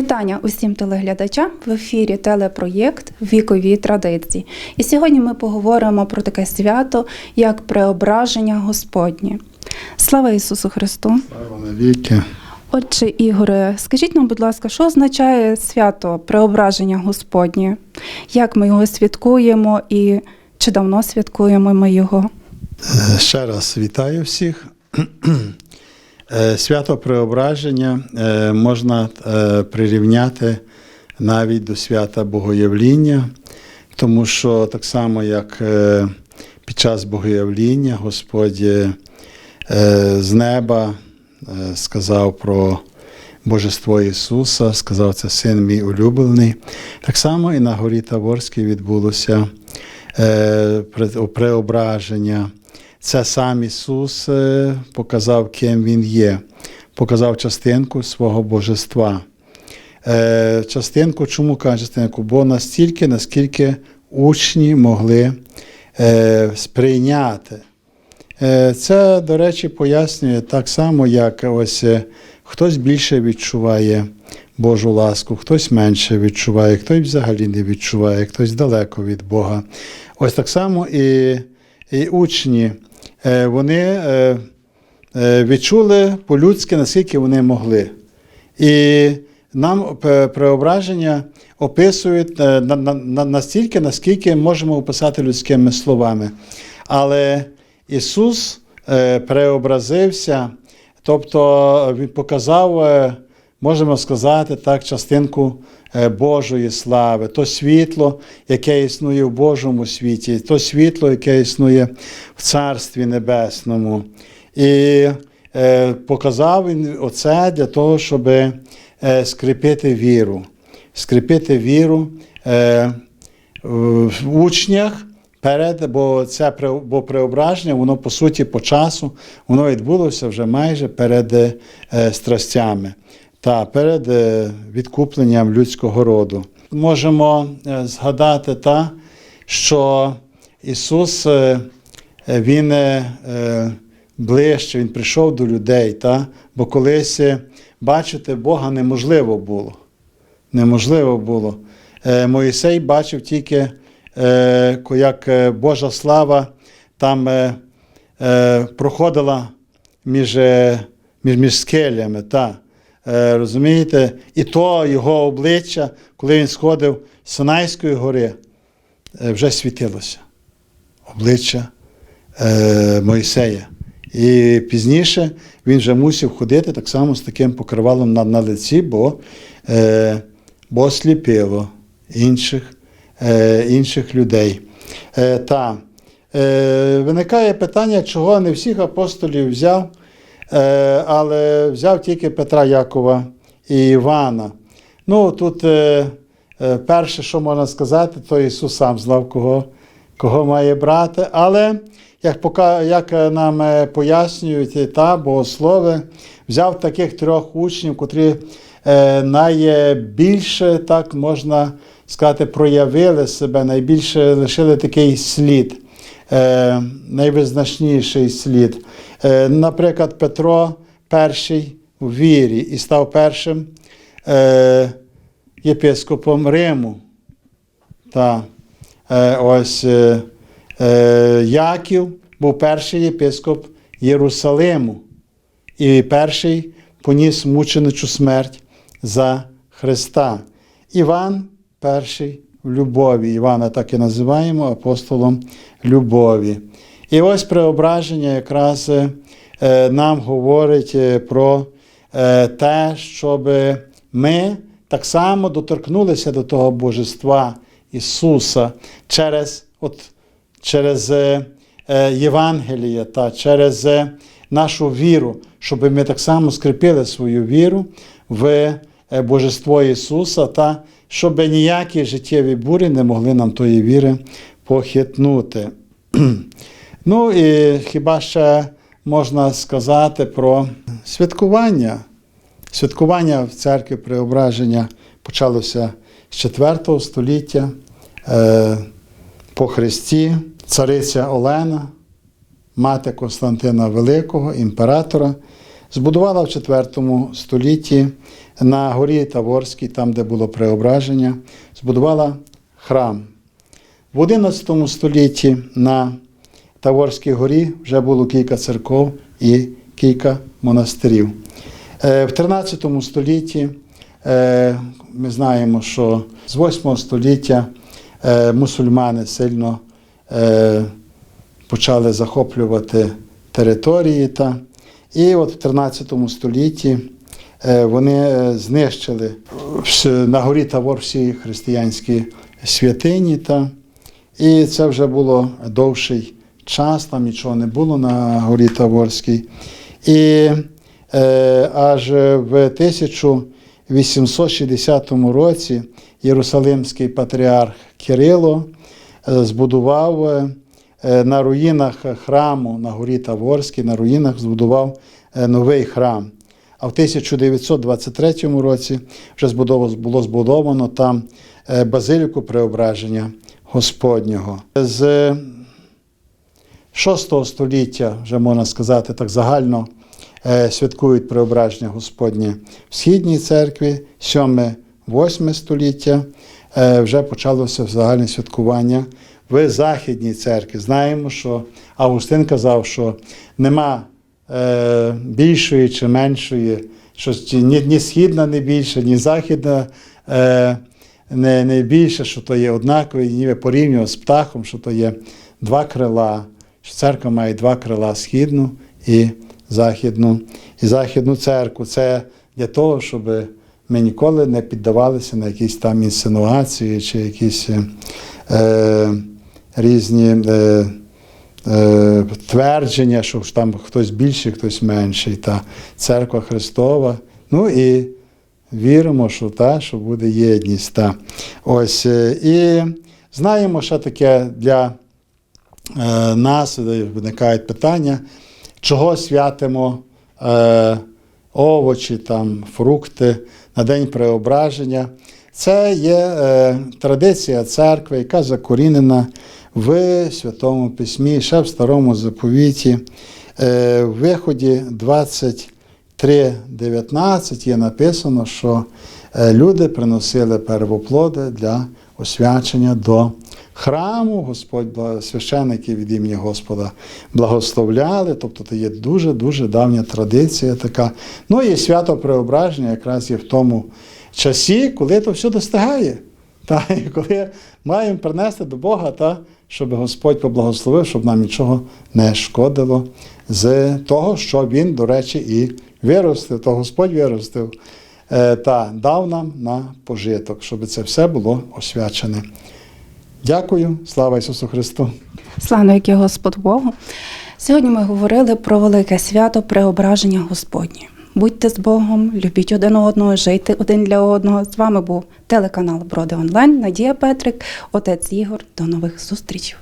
Вітання усім телеглядачам в ефірі телепроєкт Вікові традиції. І сьогодні ми поговоримо про таке свято, як преображення Господнє. Слава Ісусу Христу! Слава навіки. Отче Ігоре, скажіть нам, будь ласка, що означає свято преображення Господнє? Як ми його святкуємо і чи давно святкуємо ми його? Е, Ще раз вітаю всіх. Е, Свято Преображення е, можна е, прирівняти навіть до свята Богоявління, тому що так само, як під час Богоявління Господь з неба сказав про Божество Ісуса, сказав, це син мій улюблений. Так само і на горі Таворській відбулося преображення. Це сам Ісус е, показав, ким Він є, показав частинку свого божества. Е, Частинку, чому каже частинку? Бо настільки, наскільки учні могли е, сприйняти. Це, до речі, пояснює так само, як ось хтось більше відчуває Божу ласку, хтось менше відчуває, хтось взагалі не відчуває, хтось далеко від Бога. Ось так само і, і учні, вони е, е, відчули по-людськи, наскільки вони могли. І нам преображення описують е, на- на- на- настільки, наскільки можемо описати людськими словами. Але Ісус е, преобразився, тобто Він показав, е, можемо сказати, так, частинку е, Божої слави, то світло, яке існує в Божому світі, то світло, яке існує в Царстві Небесному. І е, показав він оце для того, щоб е, скріпити віру. Скріпити віру в учнях перед, бо це бо преображення, воно по суті по часу, воно відбулося вже майже перед е, страстями та перед е, відкупленням людського роду. Можемо е, згадати та, що Ісус е, Він ближче, Він прийшов до людей, та? бо колись бачити Бога неможливо було. Неможливо було. Моїсей бачив тільки, як Божа слава там проходила між, між, між скелями. Та. Е, розумієте? І то його обличчя, коли він сходив з Синайської гори, е, вже світилося. Обличчя е, Мойсея. І пізніше він вже мусив ходити так само з таким покривалом на, на лиці, бо, е, бо сліпило інших, е, інших людей. Е, та. Е, виникає питання, чого не всіх апостолів взяв, але взяв тільки Петра Якова і Івана. Ну, тут е, е, перше, що можна сказати, то Ісус сам знав, кого, кого має брати. Але, як, пока, як нам е, пояснюють та богослови, взяв таких трьох учнів, котрі е, найбільше, так можна сказати, проявили себе, найбільше лишили такий слід, е, найвизначніший слід. Е, наприклад, Петро перший у вірі і став першим е, єпископом Риму. Та, е, ось е, е, Яків був перший єпископ Єрусалиму і перший поніс мученичу смерть за Христа. Іван перший любові. Івана так і називаємо апостолом любові. І ось преображення якраз е, нам говорить е, про е, те, щоб ми так само доторкнулися до того божества Ісуса через, от, через Євангеліє та через нашу віру, щоб ми так само скріпили свою віру в Божество Ісуса, та щоб ніякі життєві бурі не могли нам тої віри похитнути. Ну і хіба ще можна сказати про святкування. Святкування в церкві преображення почалося з 4 століття е, по Христі. Цариця Олена, мати Константина Великого, імператора, збудувала в IV столітті на горі Таворській, там, де було преображення, збудувала храм. В XI столітті на Таворській горі вже було кілька церков і кілька монастирів. Е, В 13 столітті е, ми знаємо, що з 8 століття е, мусульмани сильно почали захоплювати території. Та, і от в 13 столітті е, вони е, знищили на горі Тавор всі християнські святині. Та, і це вже було довший час, там нічого не було на горі Таворській. І е, аж в 1860 році Єрусалимський патріарх Кирило е, збудував на руїнах храму на горі Таворській, на руїнах збудував е, новий храм. А в 1923 році вже було збудовано там е, базиліку преображення Господнього. З 6 століття, вже можна сказати, так загально е, святкують преображення Господнє в Східній церкві, 7-8 століття е, вже почалося загальне святкування в Західній церкві. Знаємо, що Августин казав, що нема е, більшої чи меншої, що ні, ні східна не більша, ні західна е, не, не більше, що то є однакові, ніби порівнював з птахом, що то є два крила, що церква має два крила східну і західну. І західну церкву. Це для того, щоб ми ніколи не піддавалися на якісь там інсинуації чи якісь е, різні. Е, е, твердження, що там хтось більший, хтось менший, та церква Христова. Ну і віримо, що та, що буде єдність. Та. Ось, е, і знаємо, що таке для е, нас виникають питання, чого святимо е, овочі, там, фрукти на День Преображення. Це є е, традиція церкви, яка закорінена в Святому Письмі, ще в Старому Заповіті. Е, в виході 23.19 є написано, що е, люди приносили первоплоди для освячення до храму. Господь, священники від імені Господа благословляли. Тобто це є дуже-дуже давня традиція така. Ну і свято Преображення якраз є в тому часі, коли то все достигає. Та, коли маємо принести до Бога, та, щоб Господь поблагословив, щоб нам нічого не шкодило з того, що Він, до речі, і виростив, то Господь виростив е, та дав нам на пожиток, щоб це все було освячене. Дякую, слава Ісусу Христу! Слава Господь Богу. Сьогодні ми говорили про велике свято преображення Господнє. Будьте з Богом, любіть один одного, жийте один для одного. З вами був телеканал Броди Онлайн, Надія Петрик, отець Ігор. До нових зустрічей.